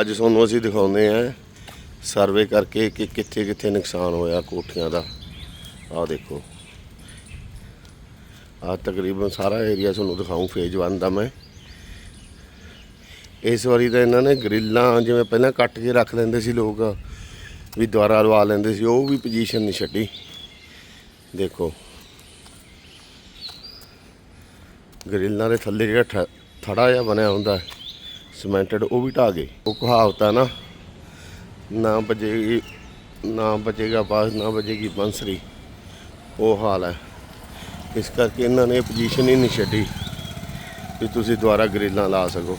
ਅੱਜ ਤੁਹਾਨੂੰ ਅਸੀਂ ਦਿਖਾਉਂਦੇ ਆ ਸਰਵੇ ਕਰਕੇ ਕਿ ਕਿੱਥੇ ਕਿੱਥੇ ਨੁਕਸਾਨ ਹੋਇਆ ਕੋਠੀਆਂ ਦਾ। ਆਹ ਦੇਖੋ। ਆ ਤਕਰੀਬਨ ਸਾਰਾ ਏਰੀਆ ਤੁਹਾਨੂੰ ਦਿਖਾਉਂ ਫੇਜ਼ 1 ਦਾ ਮੈਂ। ਇਸ ਵਾਰੀ ਤਾਂ ਇਹਨਾਂ ਨੇ ਗਰਿੱਲਾਂ ਜਿਵੇਂ ਪਹਿਲਾਂ ਕੱਟ ਕੇ ਰੱਖ ਲੈਂਦੇ ਸੀ ਲੋਕ, ਵੀ ਦੁਆਰਾ ਲਵਾ ਲੈਂਦੇ ਸੀ, ਉਹ ਵੀ ਪੋਜੀਸ਼ਨ ਨਹੀਂ ਛੱਡੀ। ਦੇਖੋ। ਗਰਿੱਲਾਂ ਦੇ ਥੱਲੇ ਜਿਹੜਾ ਠ- ਥੜਾ ਜਿਹਾ ਬਣਿਆ ਹੁੰਦਾ ਸਿਮੈਂਟਡ, ਉਹ ਵੀ ਢਾਹ ਗਏ। ਉਹ ਕਹਾਵਤ ਆ ਨਾ ਨਾ ਬਜੇਗੀ ਨਾ ਬਚੇਗਾ ਬਾਸ, ਨਾ ਬਜੇਗੀ ਬੰਸਰੀ। ਉਹ ਹਾਲ ਹੈ। ਇਸ ਕਰਕੇ ਇਹਨਾਂ ਨੇ ਪੋਜੀਸ਼ਨ ਹੀ ਨਹੀਂ ਛੱਡੀ ਵੀ ਤੁਸੀਂ ਦੁਬਾਰਾ ਗਰਿੱਲਾਂ ਲਾ ਸਕੋ।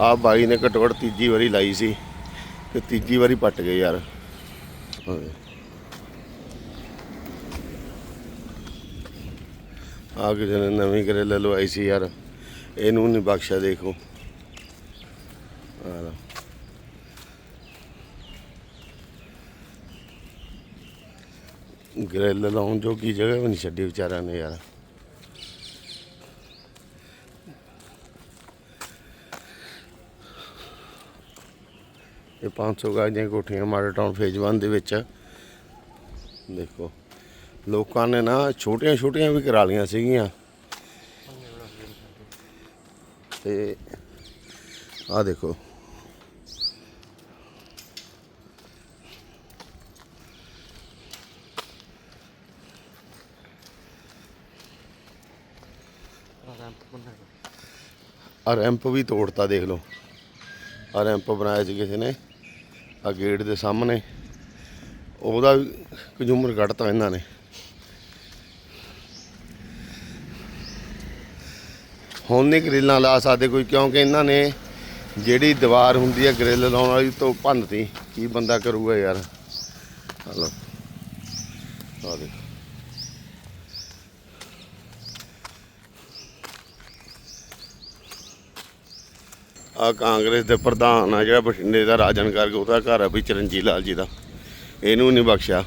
ਆਹ ਬਾਈ ਨੇ ਘੱਟੋ ਘੱਟ ਤੀਜੀ ਵਾਰੀ ਲਾਈ ਸੀ ਤੇ ਤੀਜੀ ਵਾਰੀ ਪੱਟ ਗਏ ਯਾਰ। ਆ ਕਿਸੇ ਨੇ ਨਵੀਂ ਗਰਿੱਲ ਲਵਾਈ ਸੀ ਯਾਰ। ਇਹਨੂੰ ਨਹੀਂ ਬਖਸ਼ਿਆ ਦੇਖੋ। ਗ੍ਰਿਲ ਲਾਉਣ ਜੋ ਜਗ੍ਹਾ ਵੀ ਨਹੀਂ ਛੱਡੀ ਵਿਚਾਰਿਆਂ ਨੇ ਯਾਰ। ਇਹ 500 ਗਜ ਦੀਆਂ ਕੋਠੀਆਂ ਮਾਡਲ ਟਾਊਨ ਫੇਜ਼ 1 ਦੇ ਵਿੱਚ। ਦੇਖੋ, ਲੋਕਾਂ ਨੇ ਨਾ ਛੋਟੀਆਂ ਛੋਟੀਆਂ ਵੀ ਕਰਾ ਲੀਆਂ ਸੀਗੀਆਂ। ਤੇ ਆ ਦੇਖੋ ਆ ਰੈਂਪ ਵੀ ਤੋੜਤਾ ਦੇਖ ਲਓ। ਆ ਰੈਂਪ ਬਣਾਇਆ ਸੀ ਕਿਸੇ ਨੇ। ਆ ਗੇਟ ਦੇ ਸਾਹਮਣੇ। ਉਹਦਾ ਵੀ ਕੰਜ਼ੂਮਰ ਕੱਢਤਾ ਇਹਨਾਂ ਨੇ। ਹੁਣ ਨਹੀਂ ਗ੍ਰਿਲਾਂ ਲਾ ਸਕਦੇ ਕੋਈ, ਕਿਉਂਕਿ ਇਹਨਾਂ ਨੇ ਜਿਹੜੀ ਦੀਵਾਰ ਹੁੰਦੀ ਹੈ ਗ੍ਰਿਲ ਲਾਉਣ ਵਾਲੀ ਤੋਂ ਭੰਨਤੀ। ਕੀ ਬੰਦਾ ਕਰੂਗਾ ਯਾਰ? ਹਲੋ ਆ ਦੇਖ। ਆ ਕਾਂਗਰਸ ਦੇ ਪ੍ਰਧਾਨ ਆ ਜਿਹੜਾ ਬਠਿੰਡੇ ਦਾ ਰਾਜਨ ਕਰਕੇ ਉਹਦਾ ਘਰ ਆ ਵੀ ਚਰਨਜੀਤ ਲਾਲ ਜੀ ਦਾ। ਇਹਨੂੰ ਨਹੀਂ ਬਖਸ਼ਿਆ।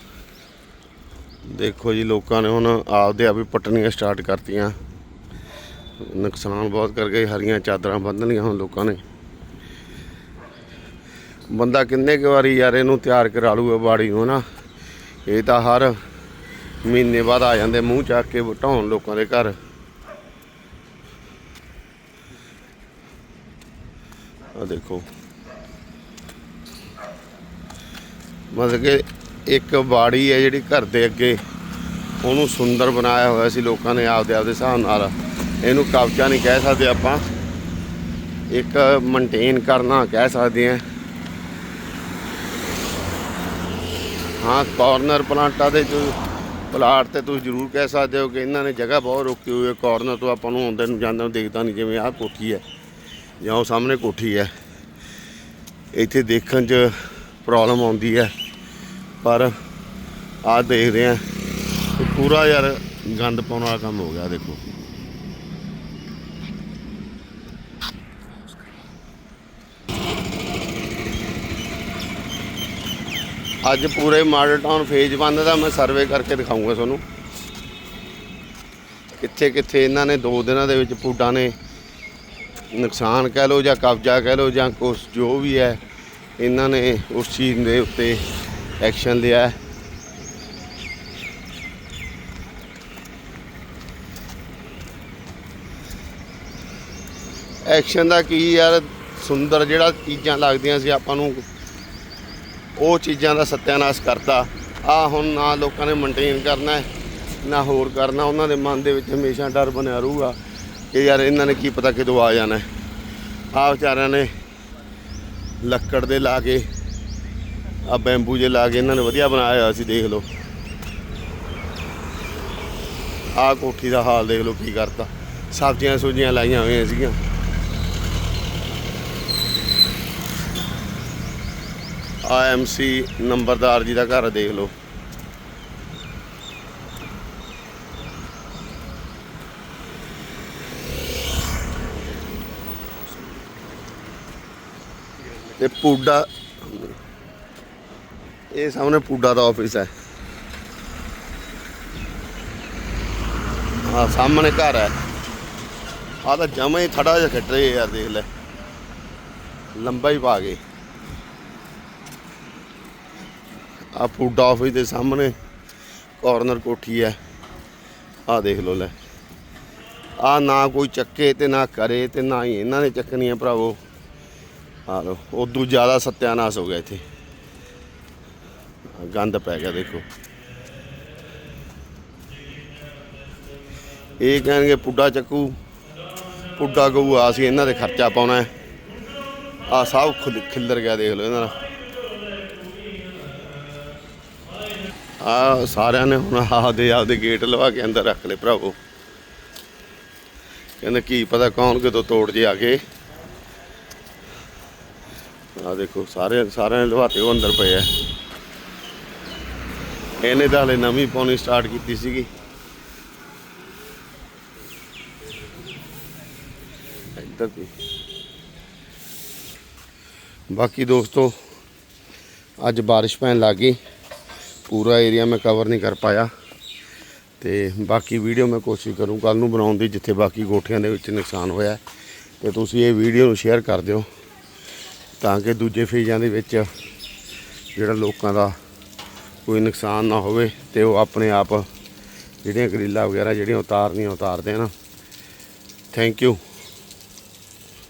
ਦੇਖੋ ਜੀ, ਲੋਕਾਂ ਨੇ ਹੁਣ ਆਪਦੇ ਆਪ ਹੀ ਪੱਟਣੀਆਂ ਸਟਾਰਟ ਕਰਤੀਆਂ। ਨੁਕਸਾਨ ਬਹੁਤ ਕਰ ਗਏ, ਹਰੀਆਂ ਚਾਦਰਾਂ ਬੰਨ੍ਹ ਲਈਆਂ ਹੁਣ ਲੋਕਾਂ ਨੇ। ਬੰਦਾ ਕਿੰਨੇ ਕੁ ਵਾਰੀ ਯਾਰ ਇਹਨੂੰ ਤਿਆਰ ਕਰਾ ਲੂਗਾ ਬਾੜੀ ਨੂੰ ਨਾ, ਇਹ ਤਾਂ ਹਰ ਮਹੀਨੇ ਬਾਅਦ ਆ ਜਾਂਦੇ, ਮੂੰਹ ਚੱਕ ਕੇ ਢਾਉਣ ਲੋਕਾਂ ਦੇ ਘਰ। ਆ ਦੇਖੋ। ਮਤਲਬ ਕਿ ਇੱਕ ਬਾੜੀ ਹੈ ਜਿਹੜੀ ਘਰ ਦੇ ਅੱਗੇ ਉਹਨੂੰ ਸੁੰਦਰ ਬਣਾਇਆ ਹੋਇਆ ਸੀ ਲੋਕਾਂ ਨੇ ਆਪਦੇ ਆਪਦੇ ਹਿਸਾਬ ਨਾਲ। ਇਹਨੂੰ ਕਬਜ਼ਾ ਨਹੀਂ ਕਹਿ ਸਕਦੇ ਆਪਾਂ। ਇੱਕ ਮੇਨਟੇਨ ਕਰਨਾ ਕਹਿ ਸਕਦੇ ਆ ਹਾਂ ਕਾਰਨਰ ਪਲਾਂਟਾਂ ਦੇ ਜੋ ਪਲਾਟ ਤੇ ਤੁਸੀਂ ਜ਼ਰੂਰ ਕਹਿ ਸਕਦੇ ਹੋ ਕਿ ਇਹਨਾਂ ਨੇ ਜਗ੍ਹਾ ਬਹੁਤ ਰੋਕੀ ਹੋਈ ਹੈ। ਕਾਰਨਰ ਤੋਂ ਆਪਾਂ ਨੂੰ ਆਉਂਦੇ ਨੂੰ ਜਾਂਦੇ ਨੂੰ ਦੇਖਦਾ ਨਹੀਂ ਜਿਵੇਂ ਆਹ ਕੋਠੀ ਹੈ। ਜਾਂ ਉਹ ਸਾਹਮਣੇ ਕੋਠੀ ਹੈ। ਇੱਥੇ ਦੇਖਣ 'ਚ ਪ੍ਰੋਬਲਮ ਆਉਂਦੀ ਹੈ, ਪਰ ਆਹ ਦੇਖਦੇ ਆ ਪੂਰਾ ਯਾਰ ਗੰਦ ਪਾਉਣ ਵਾਲਾ ਕੰਮ ਹੋ ਗਿਆ, ਦੇਖੋ। ਅੱਜ ਪੂਰੇ ਮਾਡਲ ਟਾਊਨ ਫੇਜ਼ 1 ਦਾ ਮੈਂ ਸਰਵੇ ਕਰਕੇ ਦਿਖਾਉਂਗਾ ਤੁਹਾਨੂੰ। ਕਿੱਥੇ ਕਿੱਥੇ ਇਹਨਾਂ ਨੇ ਦੋ ਦਿਨਾਂ ਦੇ ਵਿੱਚ ਪੂਡਾਂ ਨੇ ਨੁਕਸਾਨ ਕਹਿ ਲਓ ਜਾਂ ਕਬਜ਼ਾ ਕਹਿ ਲਓ ਜਾਂ ਕੁਛ ਜੋ ਵੀ ਹੈ, ਇਹਨਾਂ ਨੇ ਉਸ ਚੀਜ਼ ਦੇ ਉੱਤੇ ਐਕਸ਼ਨ ਲਿਆ ਐਕਸ਼ਨ ਦਾ ਕੀ ਯਾਰ, ਸੁੰਦਰ ਜਿਹੜਾ ਚੀਜ਼ਾਂ ਲੱਗਦੀਆਂ ਸੀ ਆਪਾਂ ਨੂੰ, ਉਹ ਚੀਜ਼ਾਂ ਦਾ ਸਤਿਆਨਾਸ਼ ਕਰਤਾ। ਆ ਹੁਣ ਨਾ ਲੋਕਾਂ ਨੇ ਮੇਨਟੇਨ ਕਰਨਾ ਨਾ ਹੋਰ ਕਰਨਾ, ਉਹਨਾਂ ਦੇ ਮਨ ਦੇ ਵਿੱਚ ਹਮੇਸ਼ਾ ਡਰ ਬਣਿਆ ਰਹੂਗਾ। ਕਿ ਯਾਰ ਇਹਨਾਂ ਨੇ ਕੀ ਪਤਾ ਕਿਦੋਂ ਆ ਜਾਣਾ ਆ ਵਿਚਾਰਿਆਂ ਨੇ ਲੱਕੜ ਦੇ ਲਾ ਕੇ ਆ ਬੈਂਬੂ ਜੇ ਲਾ ਕੇ ਇਹਨਾਂ ਨੇ ਵਧੀਆ ਬਣਾਇਆ ਹੋਇਆ ਸੀ, ਦੇਖ ਲਓ। ਆ ਕੋਠੀ ਦਾ ਹਾਲ ਦੇਖ ਲਓ ਕੀ ਕਰਤਾ। ਸਬਜ਼ੀਆਂ ਸੁਜੀਆਂ ਲਾਈਆਂ ਹੋਈਆਂ ਸੀਗੀਆਂ। ਆ ਐਮਸੀ ਨੰਬਰਦਾਰ ਜੀ ਦਾ ਘਰ ਦੇਖ ਲਓ। ਤੇ ਪੂਡਾ। ਇਹ ਸਾਹਮਣੇ ਪੂਡਾ ਦਾ ਆਫਿਸ ਹੈ। ਆ ਸਾਹਮਣੇ ਘਰ ਹੈ। ਆ ਤਾਂ ਜਮਾ ਹੀ ਖੜਾ ਜਿਹਾ ਖੱਟ ਰਹੇ ਯਾਰ, ਦੇਖ ਲੈ। ਲੰਬਾ ਹੀ ਪਾ ਗਏ ਆ ਫੂਡ ਆਫਿਸ ਦੇ ਸਾਹਮਣੇ ਕਾਰਨਰ ਕੋਠੀ ਹੈ। ਆ ਦੇਖ ਲਓ ਲੈ। ਆ ਨਾ ਕੋਈ ਚੱਕੇ ਤੇ ਨਾ ਕਰੇ ਤੇ ਨਾ ਹੀ ਇਹਨਾਂ ਨੇ ਚੱਕਣੀ ਆ ਭਰਾਵੋ। ਆ ਲੋ ਉਦੋਂ ਜ਼ਿਆਦਾ ਸਤਿਆਨਾਸ਼ ਹੋ ਗਿਆ ਇੱਥੇ। ਗੰਦ ਪੈ ਗਿਆ, ਦੇਖੋ। ਇਹ ਕਹਿਣਗੇ ਪੁੱਡਾ ਚੱਕੂ, ਪੁੱਡਾ ਗਊ ਆ ਸੀ ਇਹਨਾਂ ਦੇ ਖਰਚਾ ਪਾਉਣਾ ਹੈ। ਆ ਸਭ ਖੁੱਲ- ਖਿੱਲਰ ਗਿਆ, ਦੇਖ ਲਓ ਇਹਨਾਂ ਦਾ। ਆ ਸਾਰਿਆਂ ਨੇ ਹੁਣ ਆਪਦੇ ਆਪਦੇ ਗੇਟ ਲਵਾ ਕੇ ਅੰਦਰ ਰੱਖ ਲਏ ਭਰਾਵੋ। ਕਹਿੰਦੇ ਕੀ ਪਤਾ ਕੌਣ ਕਿਦੋਂ ਤੋੜ ਜੇ ਆ ਕੇ। ਆ ਦੇਖੋ, ਸਾਰੇ ਸਾਰਿਆਂ ਦੇ ਲਵਾਤੇ ਉਹ ਅੰਦਰ ਪਏ ਆ। ਇਹਨੇ ਤਾਂ ਹਲੇ ਨਵੀਂ ਪਾਉਣੀ ਸਟਾਰਟ ਕੀਤੀ ਸੀਗੀ। ਇੱਧਰ ਵੀ। ਬਾਕੀ ਦੋਸਤੋ, ਅੱਜ ਬਾਰਿਸ਼ ਪੈਣ ਲੱਗ ਗਈ। ਪੂਰਾ ਏਰੀਆ ਮੈਂ ਕਵਰ ਨਹੀਂ ਕਰ ਪਾਇਆ। ਤੇ ਬਾਕੀ ਵੀਡੀਓ ਮੈਂ ਕੋਸ਼ਿਸ਼ ਕਰੂੰ ਕੱਲ ਨੂੰ ਬਣਾਉਣ ਦੀ, ਜਿੱਥੇ ਬਾਕੀ ਗੋਠਿਆਂ ਦੇ ਵਿੱਚ ਨੁਕਸਾਨ ਹੋਇਆ। ਹੈ। ਤੇ ਤੁਸੀਂ ਇਹ ਵੀਡੀਓ ਨੂੰ ਸ਼ੇਅਰ ਕਰ ਦਿਓ। ਤਾਂ ਕਿ ਦੂਜੇ ਫੇਜ਼ਾਂ ਦੇ ਵਿੱਚ ਜਿਹੜਾ ਲੋਕਾਂ ਦਾ ਕੋਈ ਨੁਕਸਾਨ ਨਾ ਹੋਵੇ ਤੇ ਉਹ ਆਪਣੇ ਆਪ ਜਿਹੜੀਆਂ ਗਰੀਲਾ ਵਗੈਰਾ ਜਿਹੜੀਆਂ ਉਤਾਰਨੀਆਂ ਉਤਾਰ ਦੇਣ ਥੈਂਕ ਯੂ